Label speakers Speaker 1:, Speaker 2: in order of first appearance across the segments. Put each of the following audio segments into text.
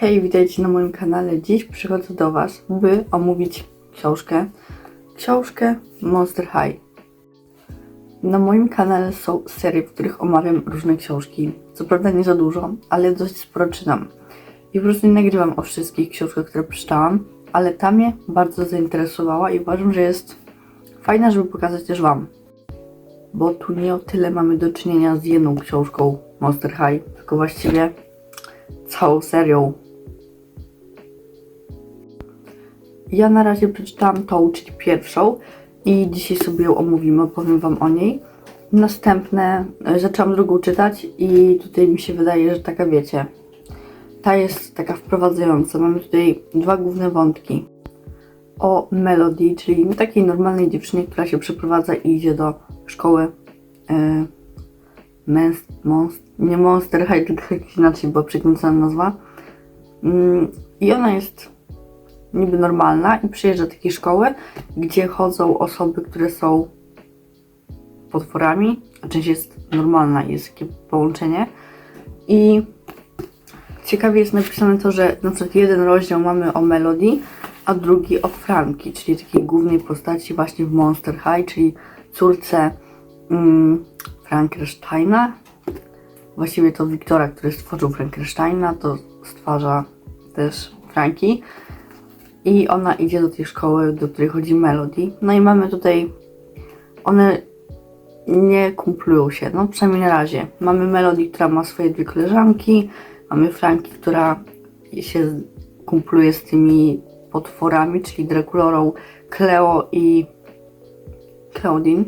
Speaker 1: Hej, witajcie na moim kanale. Dziś przychodzę do Was, by omówić książkę. Książkę Monster High. Na moim kanale są serie, w których omawiam różne książki. Co prawda nie za dużo, ale dość sporo czytam. I po prostu nie nagrywam o wszystkich książkach, które przeczytałam, ale ta mnie bardzo zainteresowała i uważam, że jest fajna, żeby pokazać też Wam. Bo tu nie o tyle mamy do czynienia z jedną książką Monster High, tylko właściwie całą serią. Ja na razie przeczytałam tą, czyli pierwszą i dzisiaj sobie ją omówimy, opowiem Wam o niej. Następne, e, zaczęłam drugą czytać i tutaj mi się wydaje, że taka wiecie, ta jest taka wprowadzająca. Mamy tutaj dwa główne wątki. O Melody, czyli takiej normalnej dziewczynie, która się przeprowadza i idzie do szkoły e, Mens, monst, nie Monster High, tylko jakiś inaczej była przekręcona nazwa. Mm, I ona jest niby normalna i przyjeżdża do takiej szkoły, gdzie chodzą osoby, które są potworami, a część jest normalna, jest takie połączenie. I ciekawie jest napisane to, że na przykład jeden rozdział mamy o Melody, a drugi o Franki, czyli takiej głównej postaci właśnie w Monster High, czyli córce mm, Frankensteina. Właściwie to Wiktora, który stworzył Frankensteina, to stwarza też Franki. I ona idzie do tej szkoły, do której chodzi Melody. No i mamy tutaj. One nie kumplują się, no przynajmniej na razie. Mamy Melody, która ma swoje dwie koleżanki. Mamy Franki, która się kumpluje z tymi potworami, czyli Draculorą, Cleo i Claudine.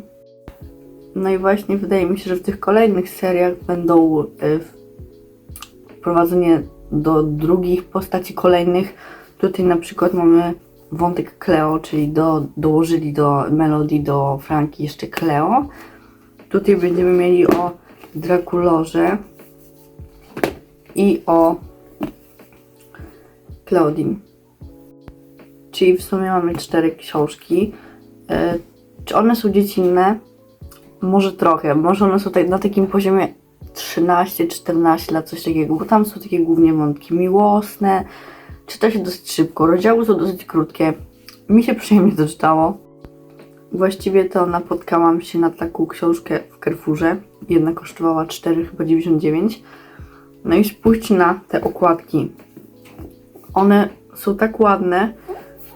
Speaker 1: No i właśnie wydaje mi się, że w tych kolejnych seriach będą y, wprowadzenie do drugich postaci kolejnych. Tutaj na przykład mamy wątek Cleo, czyli do, dołożyli do melodii do Franki jeszcze Cleo. Tutaj będziemy mieli o Draculorze i o Claudine. Czyli w sumie mamy cztery książki. Y, Czy one są dziecinne? Może trochę. Może one są tak, na takim poziomie 13-14 lat, coś takiego, bo tam są takie głównie wątki miłosne. Czyta się dosyć szybko. Rozdziały są dosyć krótkie. Mi się przyjemnie to czytało. Właściwie to napotkałam się na taką książkę w Carrefourze. Jedna kosztowała 4 chyba 99. No i spójrzcie na te okładki. One są tak ładne,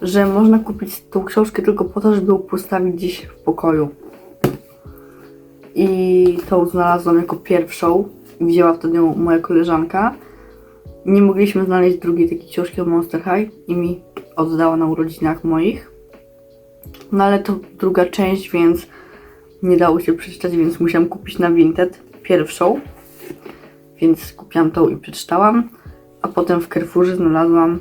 Speaker 1: że można kupić tą książkę tylko po to, żeby ją postawić gdzieś w pokoju. I tą znalazłam jako pierwszą. Wzięła wtedy ją moja koleżanka. Nie mogliśmy znaleźć drugiej takiej książki o Monster High i mi oddała na urodzinach moich. No ale to druga część, więc nie dało się przeczytać, więc musiałam kupić na Vinted pierwszą. Więc kupiłam tą i przeczytałam. A potem w Carrefourze znalazłam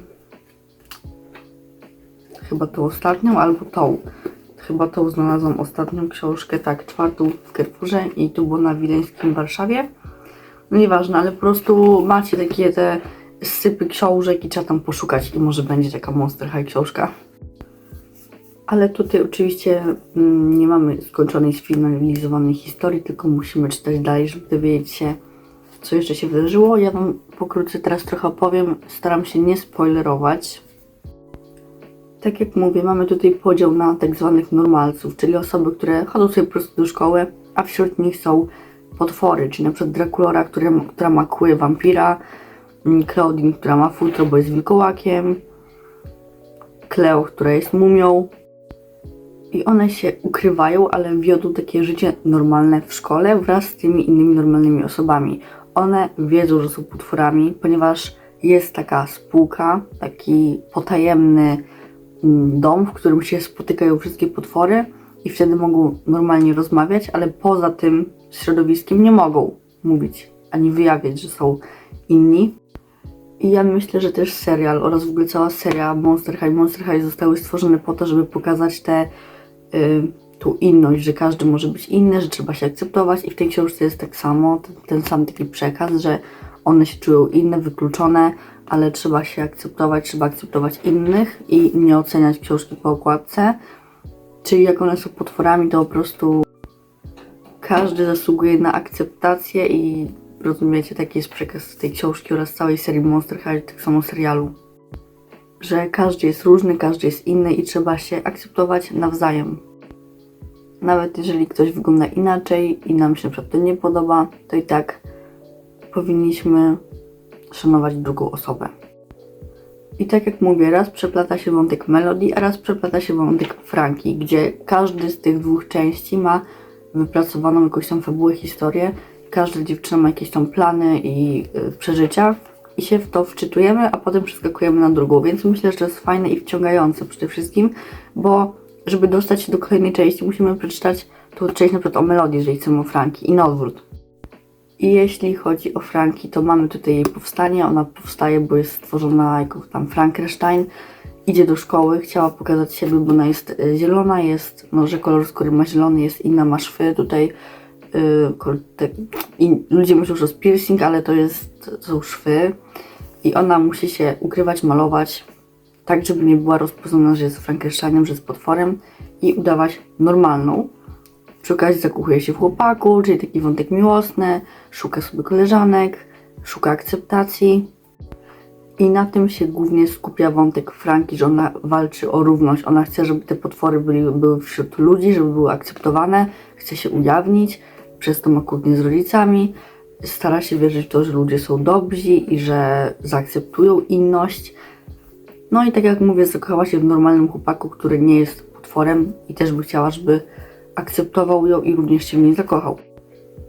Speaker 1: chyba tą ostatnią albo tą. Chyba tą znalazłam ostatnią książkę, tak, czwartą w Carrefourze i tu było na Wileńskim w Warszawie. Nieważne, ale po prostu macie takie te sypy książek i trzeba tam poszukać i może będzie taka Monster High książka. Ale tutaj oczywiście mm, nie mamy skończonej, sfinalizowanej historii, tylko musimy czytać dalej, żeby dowiedzieć się, co jeszcze się wydarzyło. Ja Wam pokrótce teraz trochę opowiem, staram się nie spoilerować. Tak jak mówię, mamy tutaj podział na tak zwanych normalców, czyli osoby, które chodzą sobie po prostu do szkoły, a wśród nich są potwory, czyli na przykład Draculora, która, która ma kły wampira, mm, Claudine, która ma futro, bo jest wilkołakiem, Cleo, która jest mumią. I one się ukrywają, ale wiodą takie życie normalne w szkole wraz z tymi innymi normalnymi osobami. One wiedzą, że są potworami, ponieważ jest taka spółka, taki potajemny mm, dom, w którym się spotykają wszystkie potwory i wtedy mogą normalnie rozmawiać, ale poza tym środowiskiem nie mogą mówić ani wyjawiać, że są inni. I ja myślę, że też serial oraz w ogóle cała seria Monster High, Monster High zostały stworzone po to, żeby pokazać tę y, inność, że każdy może być inny, że trzeba się akceptować i w tej książce jest tak samo, ten, ten sam taki przekaz, że one się czują inne, wykluczone, ale trzeba się akceptować, trzeba akceptować innych i nie oceniać książki po okładce. Czyli jak one są potworami, to po prostu każdy zasługuje na akceptację i rozumiecie, taki jest przekaz tej książki oraz całej serii Monster High, tak samo serialu. Że każdy jest różny, każdy jest inny i trzeba się akceptować nawzajem. Nawet jeżeli ktoś wygląda inaczej i nam się na przykład to nie podoba, to i tak powinniśmy szanować drugą osobę. I tak jak mówię, raz przeplata się wątek Melody, a raz przeplata się wątek Franki, gdzie każdy z tych dwóch części ma wypracowaną jakąś tam fabułę, historię. Każda dziewczyna ma jakieś tam plany i y, przeżycia i się w to wczytujemy, a potem przeskakujemy na drugą, więc myślę, że to jest fajne i wciągające przede wszystkim, bo żeby dostać się do kolejnej części, musimy przeczytać tą część na przykład o Melodii, jeżeli chcemy o Franki i na odwrót. I jeśli chodzi o Franki, to mamy tutaj jej powstanie. Ona powstaje, bo jest stworzona jako tam Frankenstein. Idzie do szkoły, chciała pokazać siebie, bo ona jest y, zielona, jest, no, że kolor skóry ma zielony, jest inna, ma szwy tutaj. y, kol- te, I ludzie myślą, że to jest piercing, ale to, jest, to są szwy. I ona musi się ukrywać, malować, tak żeby nie była rozpoznana, że jest Frankensteinem, że jest potworem i udawać normalną. Przy okazji zakochuje się w chłopaku, czyli taki wątek miłosny, szuka sobie koleżanek, szuka akceptacji. I na tym się głównie skupia wątek Franki, że ona walczy o równość. Ona chce, żeby te potwory byli, były wśród ludzi, żeby były akceptowane, chce się ujawnić, przez to ma kłótnie z rodzicami. Stara się wierzyć w to, że ludzie są dobrzy i że zaakceptują inność. No i tak jak mówię, zakochała się w normalnym chłopaku, który nie jest potworem i też by chciała, żeby akceptował ją i również się w niej zakochał.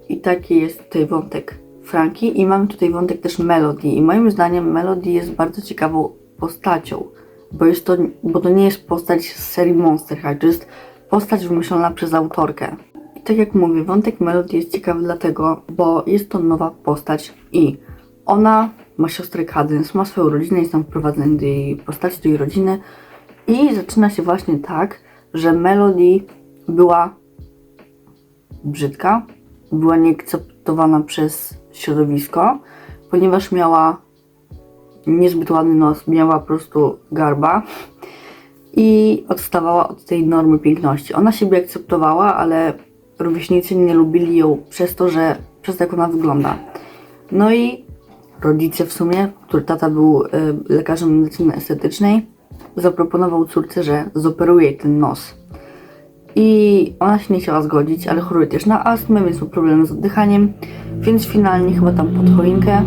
Speaker 1: I taki jest tutaj wątek Franki i mamy tutaj wątek też Melody i moim zdaniem Melody jest bardzo ciekawą postacią, bo, jest to, bo to nie jest postać z serii Monster High, to jest postać wymyślona przez autorkę. I tak jak mówię, wątek Melody jest ciekawy dlatego, bo jest to nowa postać i ona ma siostrę Cadence, ma swoją rodzinę, jest tam wprowadzony do jej postaci, do jej rodziny i zaczyna się właśnie tak, że Melody była brzydka, była nieakceptowana przez środowisko, ponieważ miała niezbyt ładny nos, miała po prostu garba i odstawała od tej normy piękności. Ona siebie akceptowała, ale rówieśnicy nie lubili ją przez to, że przez to jak ona wygląda. No i rodzice w sumie, który tata był y, lekarzem medycyny estetycznej, zaproponował córce, że zoperuje ten nos. I ona się nie chciała zgodzić, ale choruje też na astmę, więc ma problemy z oddychaniem. Więc finalnie chyba tam pod choinkę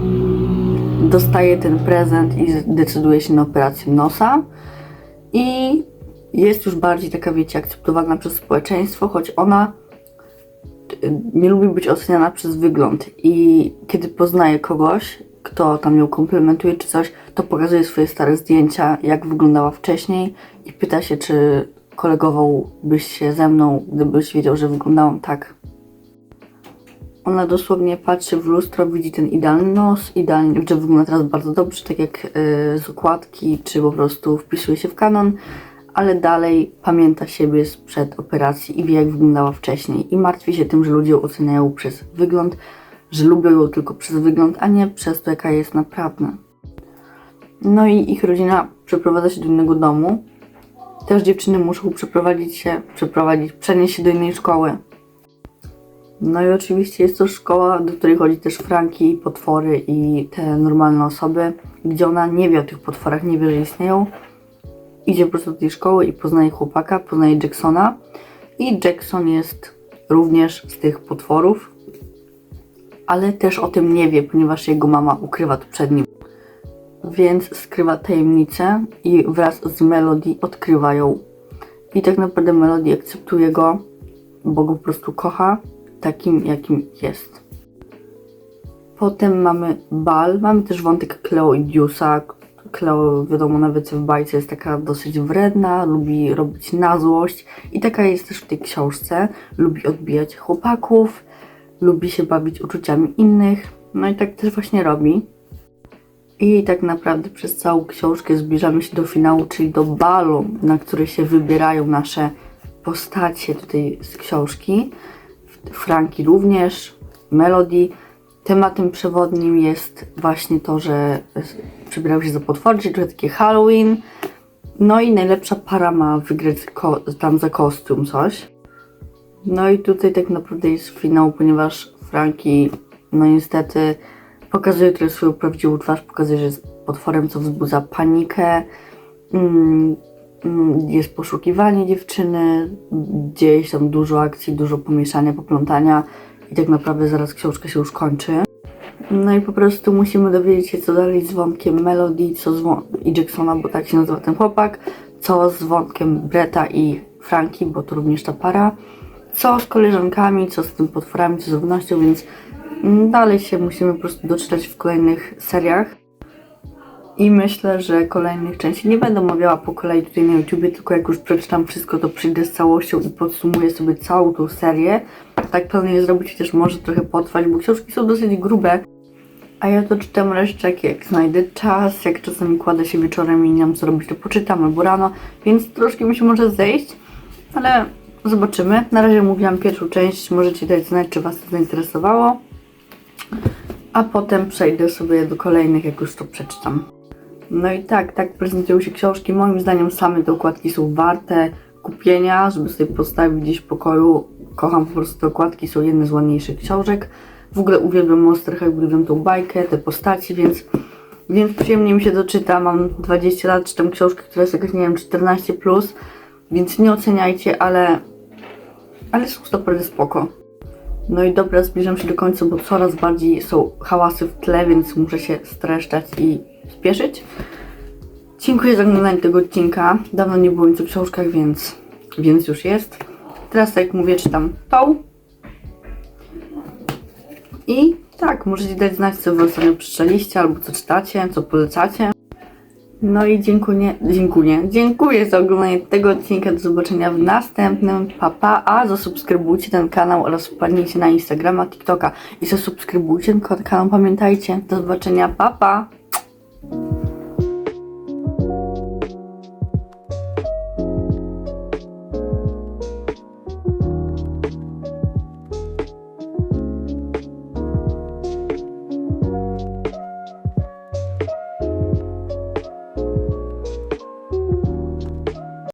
Speaker 1: dostaje ten prezent i decyduje się na operację nosa. I jest już bardziej taka, wiecie, akceptowana przez społeczeństwo, choć ona nie lubi być oceniana przez wygląd. I kiedy poznaje kogoś, kto tam ją komplementuje czy coś, to pokazuje swoje stare zdjęcia, jak wyglądała wcześniej i pyta się, czy kolegowałbyś się ze mną, gdybyś wiedział, że wyglądałam tak. Ona dosłownie patrzy w lustro, widzi ten idealny nos, idealnie, że wygląda teraz bardzo dobrze, tak jak yy, z okładki, czy po prostu wpisuje się w kanon, ale dalej pamięta siebie sprzed operacji i wie, jak wyglądała wcześniej. I martwi się tym, że ludzie ją oceniają przez wygląd, że lubią ją tylko przez wygląd, a nie przez to, jaka jest naprawdę. No i ich rodzina przeprowadza się do innego domu. Też dziewczyny muszą przeprowadzić się, przeprowadzić, przenieść się do innej szkoły. No i oczywiście jest to szkoła, do której chodzi też Franki, potwory i te normalne osoby, gdzie ona nie wie o tych potworach, nie wie, że istnieją. Idzie po prostu do tej szkoły i poznaje chłopaka, poznaje Jacksona. I Jackson jest również z tych potworów, ale też o tym nie wie, ponieważ jego mama ukrywa to przed nim. Więc skrywa tajemnicę i wraz z Melody odkrywa ją. I tak naprawdę Melody akceptuje go, bo go po prostu kocha takim, jakim jest. Potem mamy bal, mamy też wątek Cleo i Diusa. Cleo, wiadomo, nawet w bajce jest taka dosyć wredna, lubi robić na złość i taka jest też w tej książce. Lubi odbijać chłopaków, lubi się bawić uczuciami innych, no i tak też właśnie robi. I tak naprawdę przez całą książkę zbliżamy się do finału, czyli do balu, na który się wybierają nasze postacie tutaj z książki. Franki również, Melody. Tematem przewodnim jest właśnie to, że przebierały się za potwory, czyli takie Halloween. No i najlepsza para ma wygrać tam za kostium coś. No i tutaj tak naprawdę jest finał, ponieważ Franki no niestety pokazuje tutaj swoją prawdziwą twarz, pokazuje, że jest potworem, co wzbudza panikę. Mm, mm, Jest poszukiwanie dziewczyny, dzieje się tam dużo akcji, dużo pomieszania, poplątania i tak naprawdę zaraz książka się już kończy. No i po prostu musimy dowiedzieć się, co dalej z wątkiem Melody, co z i Jacksona, bo tak się nazywa ten chłopak, co z wątkiem Breta i Franki, bo to również ta para, co z koleżankami, co z tym potworami, co z równością, więc dalej się musimy po prostu doczytać w kolejnych seriach. I myślę, że kolejnych części nie będę omawiała po kolei tutaj na YouTubie, tylko jak już przeczytam wszystko, to przyjdę z całością i podsumuję sobie całą tą serię. Tak planuję zrobić, chociaż może trochę potrwać, bo książki są dosyć grube. A ja to czytam reszczek, jak znajdę czas, jak czasami kładę się wieczorem i nie mam co robić, to poczytam albo rano, więc troszkę mi się może zejść, ale zobaczymy. Na razie mówiłam pierwszą część, możecie dać znać, czy Was to zainteresowało. A potem przejdę sobie do kolejnych, jak już to przeczytam. No i tak, tak prezentują się książki. Moim zdaniem same te okładki są warte kupienia, żeby sobie postawić gdzieś w pokoju. Kocham po prostu te okładki, są jedne z ładniejszych książek. W ogóle uwielbiam Monster High, uwielbiam tą bajkę, te postaci, więc, więc przyjemnie mi się doczyta. Mam 20 lat, czytam książkę, która jest jakaś, nie wiem, 14+, plus, więc nie oceniajcie, ale, ale są naprawdę spoko. No i dobra, zbliżam się do końca, bo coraz bardziej są hałasy w tle, więc muszę się streszczać i spieszyć. Dziękuję za oglądanie tego odcinka. Dawno nie było nic o książkach, więc, więc już jest. Teraz, tak jak mówię, czytam tą. I tak, możecie dać znać, co wy ostatnio przeczytaliście, albo co czytacie, co polecacie. No i dziękuję, dziękuję, dziękuję za oglądanie tego odcinka. Do zobaczenia w następnym. Papa, a zasubskrybujcie ten kanał oraz wpadnijcie na Instagrama, TikToka i zasubskrybujcie ten kanał. Pamiętajcie, do zobaczenia. Papa. Pa.